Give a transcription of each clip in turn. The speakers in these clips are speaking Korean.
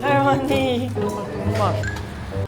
할머니.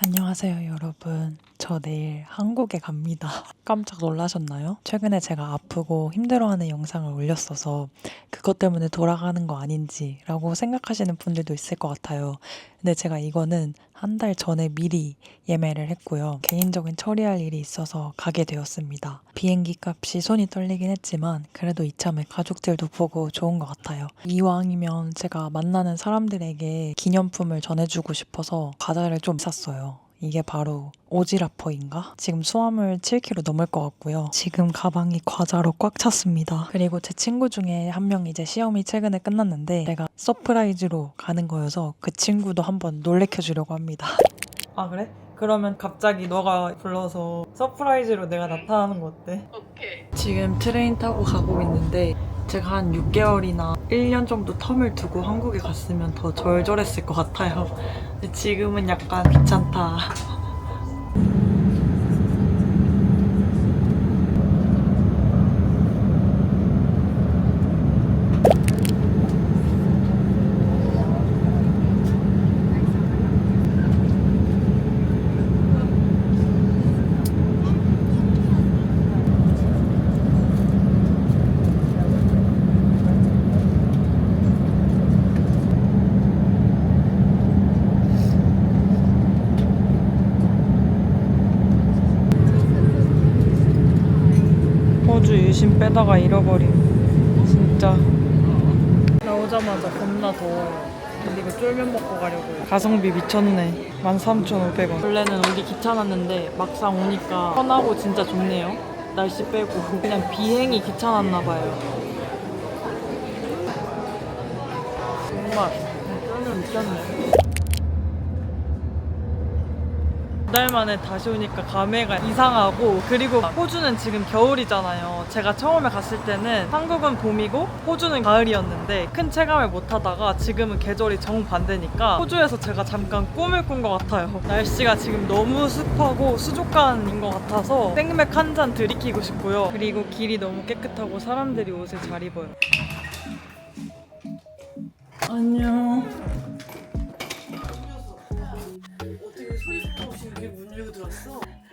안녕하세요, 여러분. 저 내일 한국에 갑니다. 깜짝 놀라셨나요? 최근에 제가 아프고 힘들어하는 영상을 올렸어서 그것 때문에 돌아가는 거 아닌지라고 생각하시는 분들도 있을 것 같아요. 근데 제가 이거는 한 달 전에 미리 예매를 했고요. 개인적인 처리할 일이 있어서 가게 되었습니다. 비행기 값이 손이 떨리긴 했지만 그래도 이참에 가족들도 보고 좋은 것 같아요. 이왕이면 제가 만나는 사람들에게 기념품을 전해주고 싶어서 과자를 좀 샀어요. 이게 바로 오지라퍼인가? 지금 수화물 7kg 넘을 것 같고요. 지금 가방이 과자로 꽉 찼습니다. 그리고 제 친구 중에 한 명 이제 시험이 최근에 끝났는데 내가 서프라이즈로 가는 거여서 그 친구도 한번 놀래켜 주려고 합니다. 아 그래? 그러면 갑자기 너가 불러서 서프라이즈로 내가 나타나는 거 어때? 오케이. 지금 트레인 타고 가고 있는데 제가 한 6개월이나 1년 정도 텀을 두고 한국에 갔으면 더 절절했을 것 같아요. 지금은 약간 귀찮다. 호주 유심 빼다가 잃어버림. 진짜. 나오자마자 겁나 더워요. 근데 이거 쫄면 먹고 가려고. 가성비 미쳤네. 13,500원. 원래는 오기 귀찮았는데 막상 오니까 편하고 진짜 좋네요. 날씨 빼고. 그냥 비행이 귀찮았나 봐요. 정말. 쫄면 미쳤네. 달 만에 다시 오니까 감회가 이상하고 그리고 호주는 지금 겨울이잖아요. 제가 처음에 갔을 때는 한국은 봄이고 호주는 가을이었는데 큰 체감을 못 하다가 지금은 계절이 정반대니까 호주에서 제가 잠깐 꿈을 꾼 것 같아요. 날씨가 지금 너무 습하고 수족관인 것 같아서 생맥 한 잔 들이키고 싶고요. 그리고 길이 너무 깨끗하고 사람들이 옷을 잘 입어요. 안녕.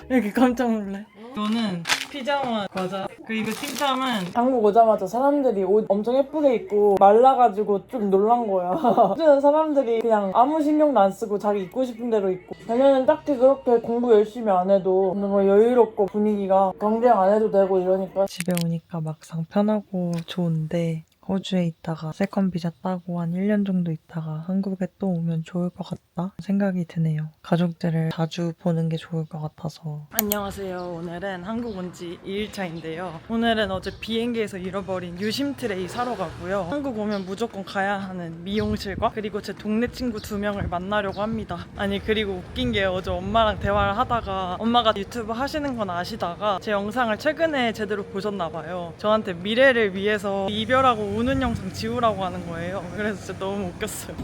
이렇게 깜짝 놀래. 이거는 피자마 과자. 그리고 팅tam은 한국 오자마자 사람들이 옷 엄청 예쁘게 입고 말라가지고 좀 놀란 거야. 요즘 사람들이 그냥 아무 신경도 안 쓰고 자기 입고 싶은 대로 입고. 작년엔 딱히 그렇게 공부 열심히 안 해도 뭔가 여유롭고 분위기가 경쟁 안 해도 되고 이러니까. 집에 오니까 막상 편하고 좋은데 호주에 있다가 세컨 비자 따고 한 1년 정도 있다가 한국에 또 오면 좋을 것 같다 생각이 드네요. 가족들을 자주 보는 게 좋을 것 같아서. 안녕하세요. 오늘은 한국 온 지 2일차인데요. 오늘은 어제 비행기에서 잃어버린 유심 트레이 사러 가고요. 한국 오면 무조건 가야 하는 미용실과 그리고 제 동네 친구 두 명을 만나려고 합니다. 아니 그리고 웃긴 게 어제 엄마랑 대화를 하다가 엄마가 유튜브 하시는 건 아시다가 제 영상을 최근에 제대로 보셨나 봐요. 저한테 미래를 위해서 이별하고 우는 영상 지우라고 하는 거예요. 그래서 진짜 너무 웃겼어요.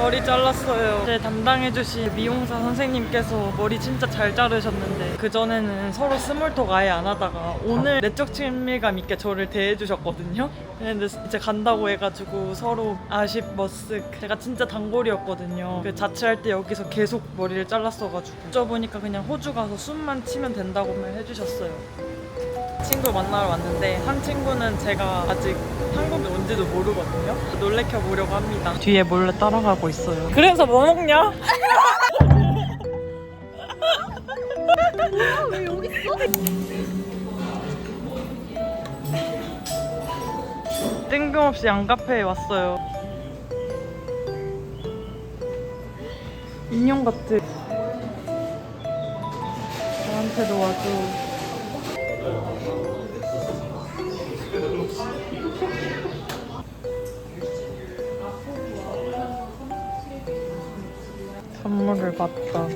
머리 잘랐어요. 제 담당해주신 미용사 선생님께서 머리 진짜 잘 자르셨는데 그전에는 서로 스몰톡 아예 안 하다가 오늘 내적 친밀감 있게 저를 대해주셨거든요. 근데 이제 간다고 해가지고 서로 아쉽 머쓱 제가 진짜 단골이었거든요. 그 자취할 때 여기서 계속 머리를 잘랐어가지고 어쩌보니까 그냥 호주 가서 숨만 치면 된다고만 해주셨어요. 친구 만나러 왔는데 한 친구는 제가 아직 한국 에 온지도 모르거든요. 놀래켜 보려고 합니다. 뒤에 몰래 따라가고 있어요. 그래서 뭐 먹냐? 왜 여기 있어? 뜬금없이 안카페에 왔어요. 인형 같아. 저한테도 와줘. 선물을 받다.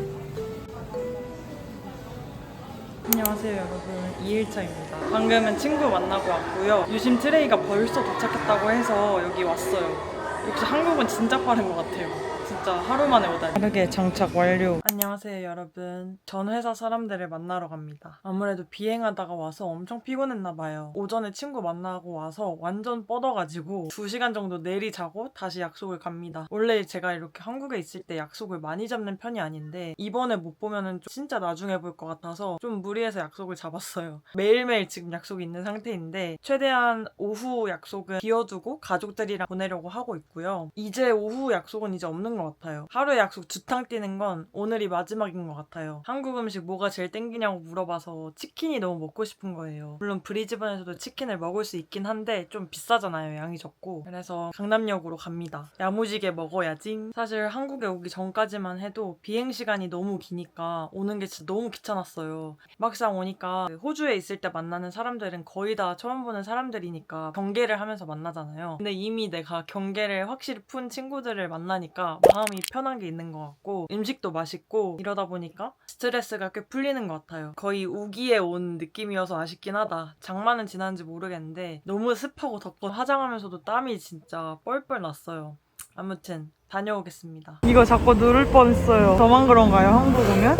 안녕하세요 여러분 2일차입니다 방금은 친구 만나고 왔고요 유심 트레이가 벌써 도착했다고 해서 여기 왔어요 역시 한국은 진짜 빠른 것 같아요. 진짜 하루 만에 오다니. 빠르게 장착 완료. 안녕하세요, 여러분. 전 회사 사람들을 만나러 갑니다. 아무래도 비행하다가 와서 엄청 피곤했나 봐요. 오전에 친구 만나고 와서 완전 뻗어가지고 2시간 정도 내리 자고 다시 약속을 갑니다. 원래 제가 이렇게 한국에 있을 때 약속을 많이 잡는 편이 아닌데 이번에 못 보면은 좀 진짜 나중에 볼 것 같아서 좀 무리해서 약속을 잡았어요. 매일매일 지금 약속이 있는 상태인데 최대한 오후 약속은 비워두고 가족들이랑 보내려고 하고 있고요. 이제 오후 약속은 이제 없는 것 같아요. 하루에 약속 두탕 뛰는 건 오늘이 마지막인 것 같아요. 한국 음식 뭐가 제일 땡기냐고 물어봐서 치킨이 너무 먹고 싶은 거예요. 물론 브리즈번에서도 치킨을 먹을 수 있긴 한데 좀 비싸잖아요. 양이 적고. 그래서 강남역으로 갑니다. 야무지게 먹어야지. 사실 한국에 오기 전까지만 해도 비행 시간이 너무 기니까 오는 게 진짜 너무 귀찮았어요. 막상 오니까 호주에 있을 때 만나는 사람들은 거의 다 처음 보는 사람들이니까 경계를 하면서 만나잖아요. 근데 이미 내가 경계를 확실히 푼 친구들을 만나니까 마음 이 편한 게 있는 것 같고 음식도 맛있고 이러다 보니까 스트레스가 꽤 풀리는 것 같아요. 거의 우기에 온 느낌이어서 아쉽긴 하다. 장마는 지났는지 모르겠는데 너무 습하고 덥고 화장하면서도 땀이 진짜 뻘뻘 났어요. 아무튼 다녀오겠습니다. 이거 자꾸 누를 뻔했어요. 저만 그런가요? 한국 오면?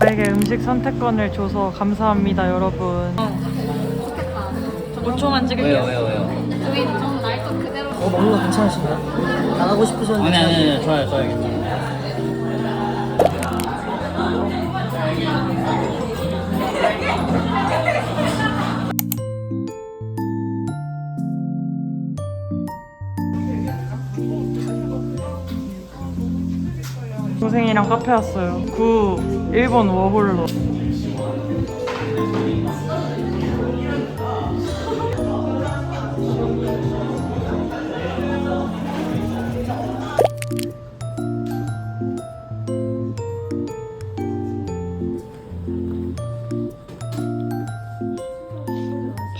저에게 음식 선택권을 줘서 감사합니다, 여러분. 5초만 찍을게요. 왜요 왜요 왜요? 저희 좀 날도 그대로 어 먹는 거 괜찮으신가요? 나가고 싶으셨는데 아니 아니 아니 좋아요 좋아요 괜찮아요 동생이랑 카페 왔어요. 구 일본 워홀로.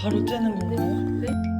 바로 째는 건가요?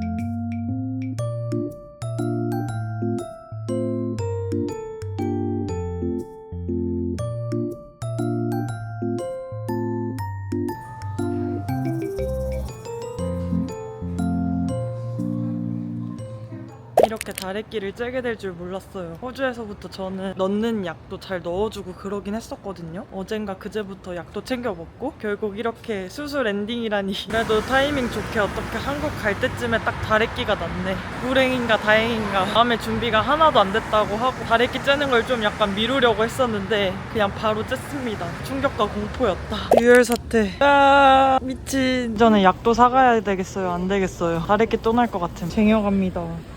다래끼를 째게 될 줄 몰랐어요. 호주에서부터 저는 넣는 약도 잘 넣어주고 그러긴 했었거든요. 어젠가 그제부터 약도 챙겨 먹고 결국 이렇게 수술 엔딩이라니 그래도 타이밍 좋게 어떻게 한국 갈 때쯤에 딱 다래끼가 났네. 불행인가 다행인가 마음의 준비가 하나도 안 됐다고 하고 다래끼 째는 걸 좀 약간 미루려고 했었는데 그냥 바로 쨌습니다. 충격과 공포였다. 유혈 사태. 아 미친. 저는 약도 사가야 되겠어요. 안 되겠어요. 다래끼 또 날 것 같은. 쟁여갑니다.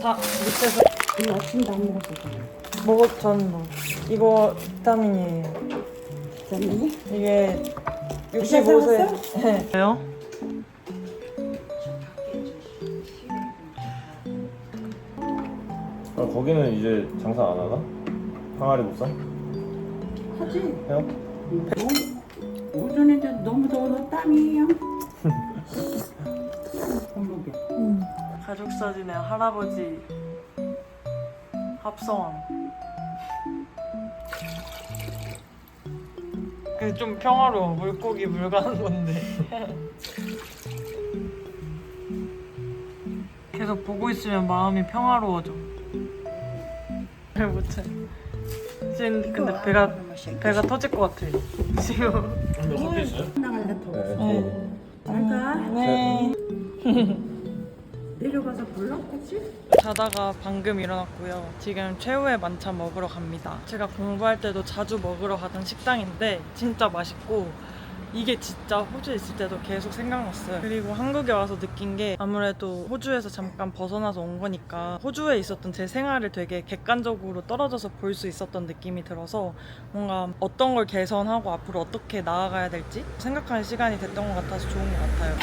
다 밑에서 이거 아침도 안 먹었었잖아. 먹었잖아. 이거 비타민이에요. 잖니 이게 의사 65세. 네. 왜요? 아, 거기는 이제 장사 안 하나? 항아리 국산? 하지. 해요? 오- 오전에도 너무 더워서 땀이에요. 공복에. 가족 사진에 할아버지 합성함. 그 좀 평화로워. 물고기 물 가는 건데. 계속 보고 있으면 마음이 평화로워져. 잘 못해. 지금 근데 배가 배가 터질 것 같아. 지금. 커피 있어요? 나갈래 더. 네. 네. 잘 가. 네. 내려가서? 택시? 자다가 방금 일어났고요. 지금 최후의 만찬 먹으러 갑니다. 제가 공부할 때도 자주 먹으러 가던 식당인데 진짜 맛있고 이게 진짜 호주에 있을 때도 계속 생각났어요. 그리고 한국에 와서 느낀 게 아무래도 호주에서 잠깐 벗어나서 온 거니까 호주에 있었던 제 생활을 되게 객관적으로 떨어져서 볼 수 있었던 느낌이 들어서 뭔가 어떤 걸 개선하고 앞으로 어떻게 나아가야 될지 생각하는 시간이 됐던 것 같아서 좋은 것 같아요.